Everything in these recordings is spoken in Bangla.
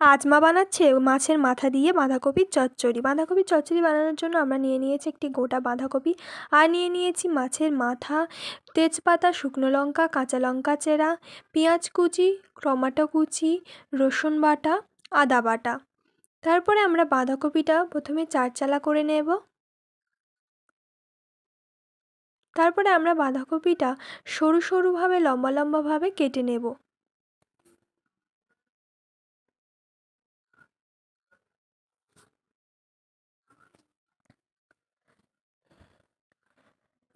আজ মা বানাচ্ছে মাছের মাথা দিয়ে বাঁধাকপির চচ্চড়ি। বাঁধাকপির চচ্চড়ি বানানোর জন্য আমরা নিয়ে নিয়েছি একটি গোটা বাঁধাকপি আর নিয়ে নিয়েছি মাছের মাথা, তেজপাতা, শুকনো লঙ্কা, কাঁচা লঙ্কা চেরা, পেঁয়াজ কুচি, টমাটো কুচি, রসুন বাটা, আদা বাটা। তারপরে আমরা বাঁধাকপিটা প্রথমে চারচালা করে নেব। তারপরে আমরা বাঁধাকপিটা সরু সরুভাবে লম্বা লম্বাভাবে কেটে নেব।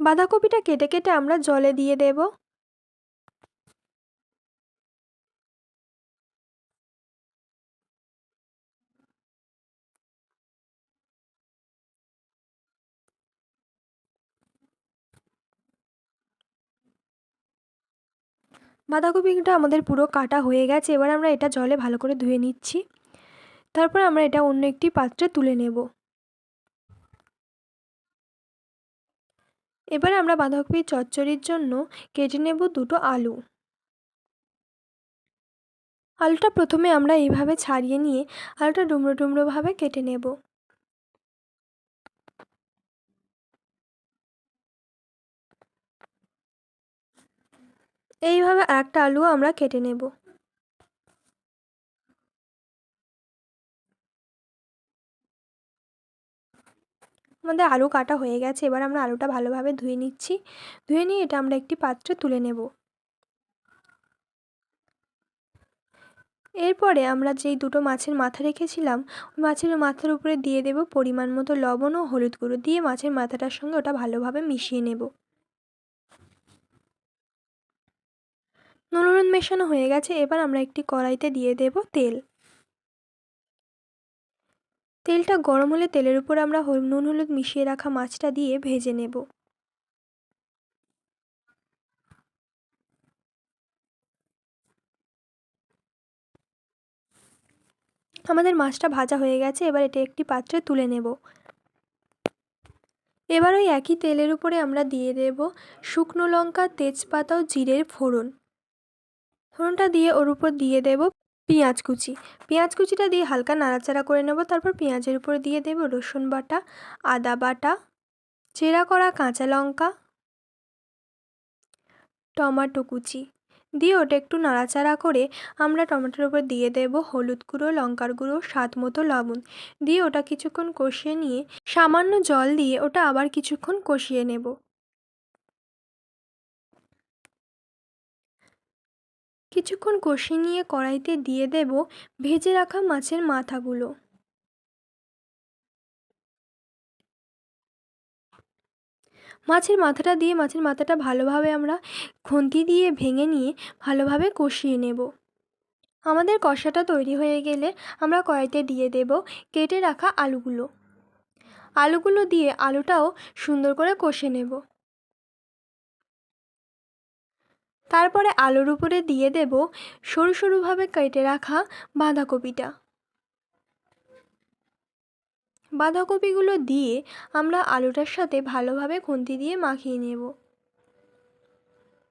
বাঁধাকপিটা কেটে কেটে আমরা জলে দিয়ে দেব। বাঁধাকপিটা আমাদের পুরো কাটা হয়ে গেছে, এবার আমরা এটা জলে ভালো করে ধুয়ে নিচ্ছি। তারপর আমরা এটা অন্য একটি পাত্রে তুলে নেব। এবার আমরা বাঁধাকপির চচ্চড়ির জন্য কেটে নেব দুটো আলু। আলুটা প্রথমে আমরা এইভাবে ছাড়িয়ে নিয়ে আলুটা ডুমরো ডুমরোভাবে কেটে নেব। এইভাবে একটা আলুও আমরা কেটে নেব। আমাদের আলু কাটা হয়ে গেছে, এবার আমরা আলুটা ভালোভাবে ধুয়ে নিচ্ছি। ধুয়ে নিয়ে এটা আমরা একটি পাত্রে তুলে নেব। এরপরে আমরা যেই দুটো মাছের মাথা রেখেছিলাম, ওই মাছের মাথার উপরে দিয়ে দেব পরিমাণ মতো লবণ ও হলুদ গুঁড়ো দিয়ে মাছের মাথাটার সঙ্গে ওটা ভালোভাবে মিশিয়ে নেব। নুন মেশানো হয়ে গেছে, এবার আমরা একটি কড়াইতে দিয়ে দেব তেল। তেলটা গরম হলে তেলের উপর আমরা নুন, হলুদ মিশিয়ে রাখা মাছটা দিয়ে ভেজে নেব। আমাদের মাছটা ভাজা হয়ে গেছে, এবার এটা একটি পাত্রে তুলে নেব। এবার ওই একই তেলের উপরে আমরা দিয়ে দেব শুকনো লঙ্কা, তেজপাতা ও জিরের ফোড়ন। ফোড়নটা দিয়ে ওর উপর দিয়ে দেব পেঁয়াজ কুচি। পেঁয়াজ কুচিটা দিয়ে হালকা নাড়াচাড়া করে নেব, তারপর পেঁয়াজের উপর দিয়ে দেব রসুন বাটা, আদা বাটা, চেরা করা কাঁচা লঙ্কা, টমাটো কুচি। দিয়ে ওটা একটু নাড়াচাড়া করে আমরা টমেটোর উপর দিয়ে দেব হলুদ গুঁড়ো, লঙ্কার গুঁড়ো, স্বাদ মতো লবণ। দিয়ে ওটা কিছুক্ষণ কষিয়ে নিয়ে সামান্য জল দিয়ে ওটা আবার কিছুক্ষণ কষিয়ে নেব। কিছুক্ষণ কষিয়ে নিয়ে কড়াইতে দিয়ে দেব ভেজে রাখা মাছের মাথাগুলো। মাছের মাথাটা দিয়ে মাছের মাথাটা ভালোভাবে আমরা খুন্তি দিয়ে ভেঙে নিয়ে ভালোভাবে কষিয়ে নেব। আমাদের কষাটা তৈরি হয়ে গেলে আমরা কড়াইতে দিয়ে দেব কেটে রাখা আলুগুলো। আলুগুলো দিয়ে আলুটাও সুন্দর করে কষে নেব। তারপরে আলুর উপরে দিয়ে দেব সরু সরুভাবে কেটে রাখা বাঁধাকপিটা। বাঁধাকপিগুলো দিয়ে আমরা আলুটার সাথে ভালোভাবে খুন্তি দিয়ে মাখিয়ে নেব।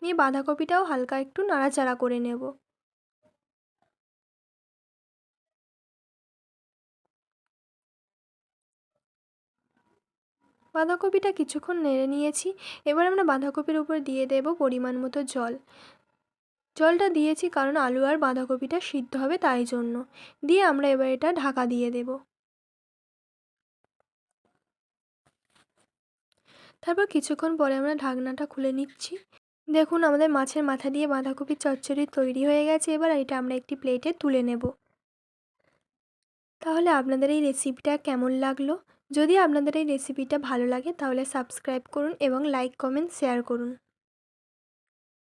নিয়ে বাঁধাকপিটাও হালকা একটু নাড়াচাড়া করে নেব। বাঁধাকপিটা কিছুক্ষণ নেড়ে নিয়েছি। এবার আমরা বাঁধাকপির উপর দিয়ে দেব পরিমাণ মতো জল। জলটা দিয়েছি কারণ আলু আর বাঁধাকপিটা সিদ্ধ হবে তাই জন্য। দিয়ে আমরা এবার এটা ঢাকা দিয়ে দেব। তারপর কিছুক্ষণ পরে আমরা ঢাকনাটা খুলে নিচ্ছি। দেখুন আমাদের মাছের মাথা দিয়ে বাঁধাকপির চচ্চড়ি তৈরি হয়ে গেছে। এবার এটা আমরা একটি প্লেটে তুলে নেব। তাহলে আপনাদের এই রেসিপিটা কেমন লাগল? যদি আপনাদের এই রেসিপিটা ভালো লাগে তাহলে সাবস্ক্রাইব করুন এবং লাইক কমেন্ট শেয়ার করুন।